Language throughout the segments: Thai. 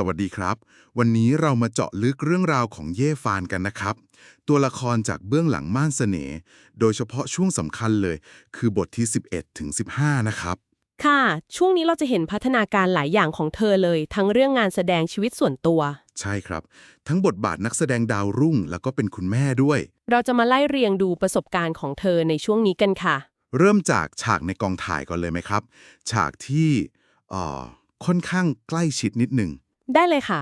สวัสดีครับ วันนี้เรามาเจาะลึกเรื่องราวของเย่ฟานกันนะครับ ตัวละครจากเบื้องหลังม่านเสน่ห์โดยเฉพาะช่วงสำคัญเลย คือบทที่ 11 ถึง 15 นะครับ ค่ะ ช่วงนี้เราจะเห็นพัฒนาการหลายอย่างของเธอเลย ทั้งเรื่องงานแสดงชีวิตส่วนตัว ใช่ครับ ทั้งบทบาทนักแสดงดาวรุ่ง แล้วก็เป็นคุณแม่ด้วย เราจะมาไล่เรียงดูประสบการณ์ของเธอในช่วงนี้กันค่ะ เริ่มจากฉากในกองถ่ายก่อนเลยไหมครับ ฉากที่เอ่อค่อนข้างใกล้ชิดนิดหนึ่ง ได้เลยค่ะ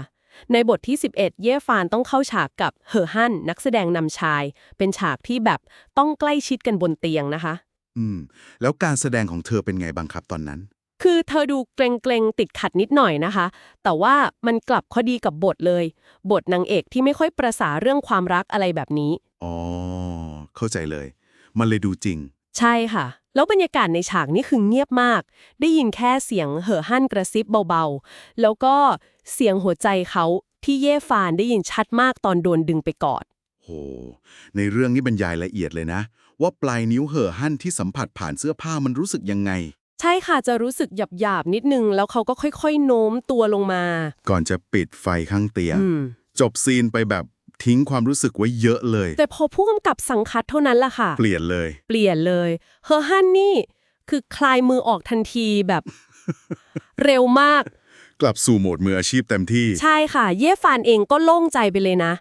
ในบทที่ 11 เย่ฟานต้องเข้าฉากกับเหอฮั่นนักแสดงนำชาย เป็นฉากที่แบบต้องใกล้ชิดกันบนเตียงนะคะ อืม แล้วการแสดงของเธอเป็นไงบ้างครับตอนนั้น คือเธอดูเกรงๆติดขัดนิดหน่อยนะคะ แต่ว่ามันกลับข้อดีกับบทเลย บทนางเอกที่ไม่ค่อยประสาเรื่องความรักอะไรแบบนี้ อ๋อ เข้าใจเลย มันเลยดูจริง ใช่ค่ะ แล้วบรรยากาศในฉากนี่คือเงียบมาก ได้ยินแค่เสียงเหอหั่นกระซิบเบาๆ แล้วก็เสียงหัวใจเขาที่เย่ฟานได้ยินชัดมากตอนโดนดึงไปกอดโห ในเรื่องนี้บรรยายละเอียดเลยนะ ว่าปลายนิ้วเห่อหั่นที่สัมผัสผ่านเสื้อผ้ามันรู้สึกยังไง ใช่ค่ะจะรู้สึกหยาบๆนิดนึง แล้วเขาก็ค่อยๆ โน้มตัวลงมา ก่อนจะปิดไฟข้างเตียงอืมจบซีนไปแบบ ทิ้งความรู้สึกไว้เยอะเลย แต่พอผู้กำกับสังคัดเท่านั้นล่ะค่ะ เปลี่ยนเลย เปลี่ยนเลย เฮอฮันนี่ คือคลายมือออกทันทีแบบ เร็วมาก กลับสู่โหมดมืออาชีพเต็มที่ ใช่ค่ะ เย่ฟานเองก็โล่งใจไปเลยนะ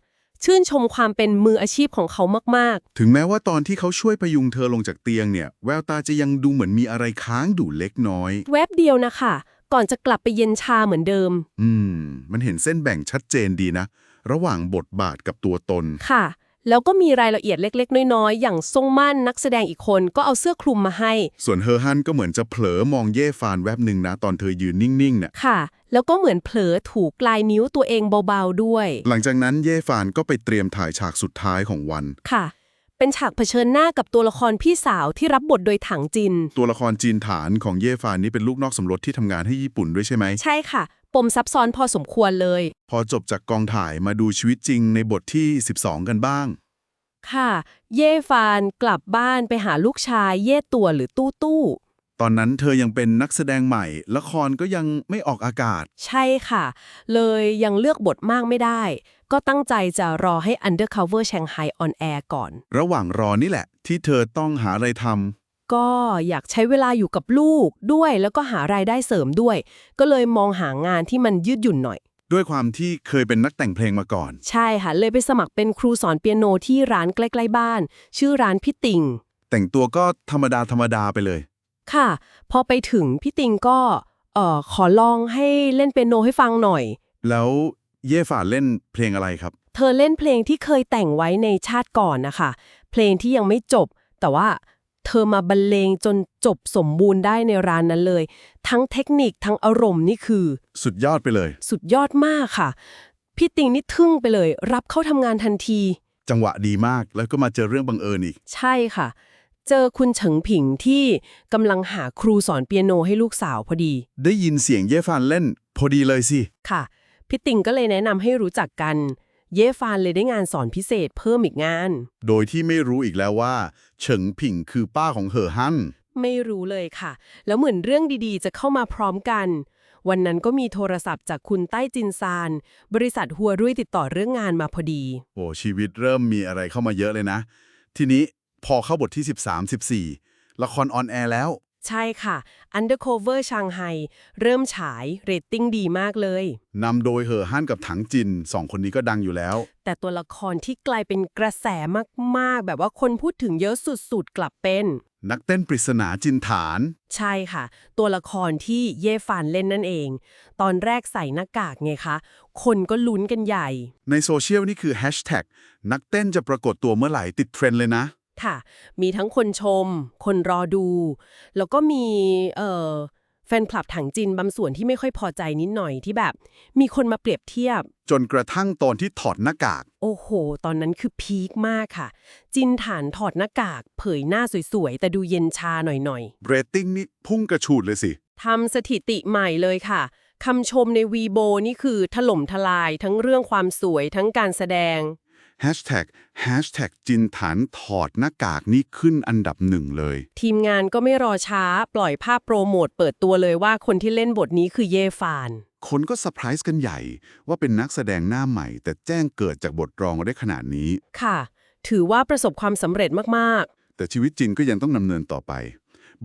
ชื่นชมความเป็นมืออาชีพของเขามากถึงแม้ว่าตอนที่เขาช่วยพยุงเธอลงจากเตียงเนี่ย แววตาจะยังดูเหมือนมีอะไรค้างดูเล็กน้อย ๆ แวบเดียวนะคะ ก่อนจะกลับไปเย็นชาเหมือนเดิม อืม มันเห็นเส้นแบ่งชัดเจนดีนะ ระหว่างบทบาทกับตัวตน ค่ะ แล้วก็มีรายละเอียดเล็กๆ น้อยๆ อย่างทรงมั่นนักแสดงอีกคนก็เอาเสื้อคลุมมาให้ ส่วนเฮอร์ฮันก็เหมือนจะเผลอมองเย่ฟานแวบหนึ่งนะ ตอนเธอยืนนิ่งๆเนี่ยค่ะ แล้วก็เหมือนเผลอถูกปลายนิ้วตัวเองเบาๆด้วย หลังจากนั้นเย่ฟานก็ไปเตรียมถ่ายฉากสุดท้ายของวัน ค่ะ เป็นฉากเผชิญหน้ากับตัวละครพี่สาวที่รับบทโดยถังจิน ตัวละครจีนฐานของเย่ฟานนี่เป็นลูกนอกสมรสที่ทำงานให้ญี่ปุ่นด้วยใช่ไหม ใช่ค่ะ ปมซับซ้อนพอสมควรเลย พอจบจากกองถ่ายมาดูชีวิตจริงในบทที่ 12 กันบ้าง ค่ะ เย่ฟานกลับบ้านไปหาลูกชาย เย่ตัวหรือตู้ตู้ ตอนนั้นเธอยังเป็นนักแสดงใหม่ ละครก็ยังไม่ออกอากาศ ใช่ค่ะ เลยยังเลือกบทมากไม่ได้ ก็ตั้งใจจะรอให้ Undercover Shanghai on air ก่อน ระหว่างรอนี่แหละ ที่เธอต้องหาอะไรท ก็อยากใช้เวลาอยู่กับลูกด้วย แล้วก็หารายได้เสริมด้วย ก็เลยมองหางานที่มันยืดหยุ่นหน่อยำด้วยความที่เคยเป็นนักแต่งเพลงมาก่อน ใช่ค่ะ เลยไปสมัครเป็นครูสอนเปียโนที่ร้านใกล้ๆบ้าน ชื่อร้านพี่ติง แต่งตัวก็ธรรมดาธรรมดาไปเลย ค่ะ พอไปถึงพี่ติงก็เอ่อขอลองให้เล่นเปียโนให้ฟังหน่อย แล้วเย่ฝาเล่นเพลงอะไรครับ เธอเล่นเพลงที่เคยแต่งไว้ในชาติก่อนนะคะ เพลงที่ยังไม่จบ แต่ว่า เธอมาบรรเลงจนจบสมบูรณ์ได้ในร้านนั้นเลย ทั้งเทคนิคทั้งอารมณ์นี่คือ สุดยอดไปเลย สุดยอดมากค่ะ พี่ติงนี่ทึ่งไปเลย รับเข้าทำงานทันที จังหวะดีมากแล้วก็มาเจอเรื่องบังเอิญอีก ใช่ค่ะ เจอคุณเฉิงผิงที่กำลังหาครูสอนเปียโนให้ลูกสาวพอดี ได้ยินเสียงเย่ฟานเล่น พอดีเลยสิ ค่ะ พี่ติงก็เลยแนะนำให้รู้จักกัน เย่ฟานเลยได้งานสอนพิเศษเพิ่มอีกงาน โดยที่ไม่รู้อีกแล้วว่า เฉิงผิงคือป้าของเหอฮั่นไม่รู้เลยค่ะ แล้วเหมือนเรื่องดีๆ จะเข้ามาพร้อมกัน วันนั้นก็มีโทรศัพท์จากคุณใต้จินซาน บริษัทหัวรุ่ยติดต่อเรื่องงานมาพอดี โอ้ชีวิตเริ่มมีอะไรเข้ามาเยอะเลยนะ ทีนี้พอเข้าบทที่ 13 14 ละครออนแอร์แล้ว ใช่ค่ะ Undercover ชางไฮเริ่มฉายเรตติ้งดีมากเลย นำโดยเหอฮั่นกับถังจินสองคนนี้ก็ดังอยู่แล้ว แต่ตัวละครที่กลายเป็นกระแสมากๆ แบบว่าคนพูดถึงเยอะสุดๆ กลับเป็น นักเต้นปริศนาจินฐาน ใช่ค่ะ ตัวละครที่เย่ฟานเล่นนั่นเอง ตอนแรกใส่หน้ากากไงคะ คนก็ลุ้นกันใหญ่ ในโซเชียลนี่คือแฮชแท็กนักเต้นจะปรากฏตัวเมื่อไหร่ติดเทรนด์เลยนะ ค่ะ มีทั้งคนชม คนรอดู แล้วก็มีเอ่อแฟนคลับถังจินบางส่วนที่ไม่ค่อยพอใจนิดหน่อยที่แบบ มีคนมาเปรียบเทียบ จนกระทั่งตอนที่ถอดหน้ากาก โอ้โห ตอนนั้นคือพีคมากค่ะ จินฐานถอดหน้ากาก เผยหน้าสวยๆ แต่ดูเย็นชาหน่อยเรตติ้งนี่พุ่งกระฉูดเลยสิ ๆทำสถิติใหม่เลยค่ะคำชมในวีโบนี่คือถล่มทลายทั้งเรื่องความสวยทั้งการแสดง แฮชแท็กแฮชแท็กจินฐานถอดหน้ากากนี่ขึ้นอันดับหนึ่งเลย ทีมงานก็ไม่รอช้า ปล่อยภาพโปรโมทเปิดตัวเลยว่าคนที่เล่นบทนี้คือเย่ฟาน คนก็เซอร์ไพรส์กันใหญ่ ว่าเป็นนักแสดงหน้าใหม่ แต่แจ้งเกิดจากบทรองได้ขนาดนี้ ค่ะ ถือว่าประสบความสำเร็จมากแต่ชีวิตจริงก็ยังต้องดำเนินต่อไป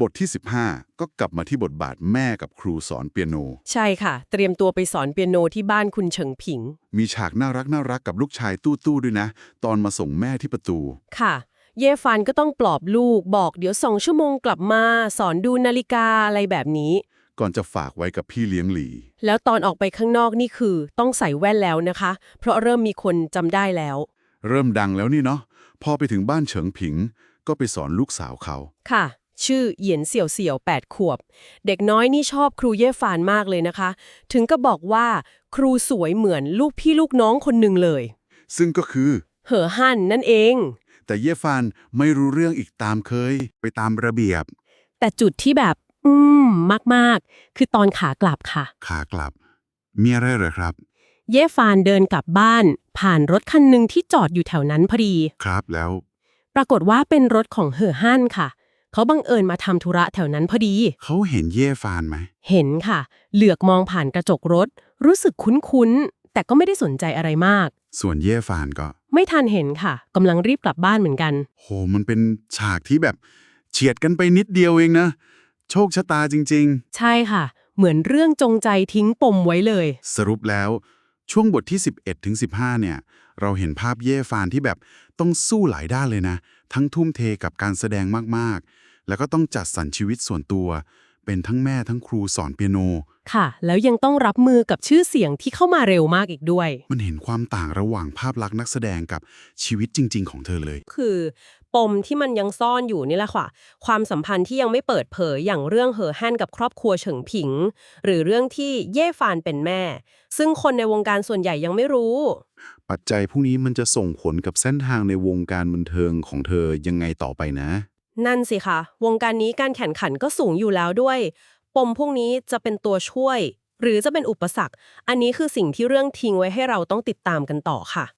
บทที่ 15 ก็กลับมาที่บทบาทแม่กับครูสอนเปียโนๆใช่ค่ะ เตรียมตัวไปสอนเปียโนที่บ้านคุณเฉิงผิง มีฉากน่ารักน่ารักกับลูกชายตู้ๆด้วยนะ ตอนมาส่งแม่ที่ประตู ค่ะ เย่ฟานก็ต้องปลอบลูกบอกเดี๋ยวสองชั่วโมงกลับมา สอนดูนาฬิกาอะไรแบบนี้ ก่อนจะฝากไว้กับพี่เลี้ยงหลี แล้วตอนออกไปข้างนอกนี่คือ ต้องใส่แว่นแล้วนะคะ เพราะเริ่มมีคนจำได้แล้ว เริ่มดังแล้วนี่เนาะพอไปถึงบ้านเฉิงผิง ก็ไปสอนลูกสาวเขาค่ะ ชื่อเหยียนเสี่ยวเสี่ยว 8 ขวบ เด็กน้อยนี่ชอบครูเย่ฟานมากเลยนะคะ ถึงก็บอกว่าครูสวยเหมือนลูกพี่ลูกน้องคนหนึ่งเลย ซึ่งก็คือ เหอฮั่นนั่นเอง แต่เย่ฟานไม่รู้เรื่องอีกตามเคย ไปตามระเบียบ แต่จุดที่แบบ อืมมากๆ คือตอนขากลับค่ะ ขากลับ มีอะไรเหรอครับ เย่ฟานเดินกลับบ้าน ผ่านรถคันหนึ่งที่จอดอยู่แถวนั้นพอดี ครับแล้ว ปรากฏว่าเป็นรถของเหอฮั่นค่ะ เขาบังเอิญมาทำธุระแถวนั้นพอดี เขาเห็นเย่ฟานไหม เห็นค่ะ เหลือกมองผ่านกระจกรถ รู้สึกคุ้นๆ แต่ก็ไม่ได้สนใจอะไรมาก ส่วนเย่ฟานก็ ไม่ทันเห็นค่ะกำลังรีบกลับบ้านเหมือนกัน โห มันเป็นฉากที่แบบเฉียดกันไปนิดเดียวเองนะ โชคชะตาจริง ใช่ค่ะ เหมือนเรื่องจงใจทิ้งปมไว้เลย ๆ สรุปแล้ว ช่วงบทที่ 11ถึง15 เนี่ย เราเห็นภาพเย่ฟานที่แบบต้องสู้หลายด้านเลยนะ ทั้งทุ่มเทกับการแสดงมากๆ แล้วก็ต้องจัดสรรชีวิตส่วนตัว เป็นทั้งแม่ทั้งครูสอนเปียโน ค่ะ แล้วยังต้องรับมือกับชื่อเสียงที่เข้ามาเร็วมากอีกด้วย มันเห็นความต่างระหว่างภาพลักษณ์นักแสดงกับชีวิตจริง ๆ ของเธอเลย คือปมที่มันยังซ่อนอยู่นี่แหละค่ะ ความสัมพันธ์ที่ยังไม่เปิดเผยอย่างเรื่องเหอแฮนกับครอบครัวเฉิงผิง หรือเรื่องที่เย่ฟานเป็นแม่ ซึ่งคนในวงการส่วนใหญ่ยังไม่รู้ ปัจจัยพวกนี้มันจะส่งผลกับเส้นทางในวงการบันเทิงของเธอยังไงต่อไปนะ นั่นสิค่ะวงการนี้การแข่งขันก็สูงอยู่แล้วด้วย ปมพวกนี้จะเป็นตัวช่วย หรือจะเป็นอุปสรรค อันนี้คือสิ่งที่เรื่องทิ้งไว้ให้เราต้องติดตามกันต่อค่ะ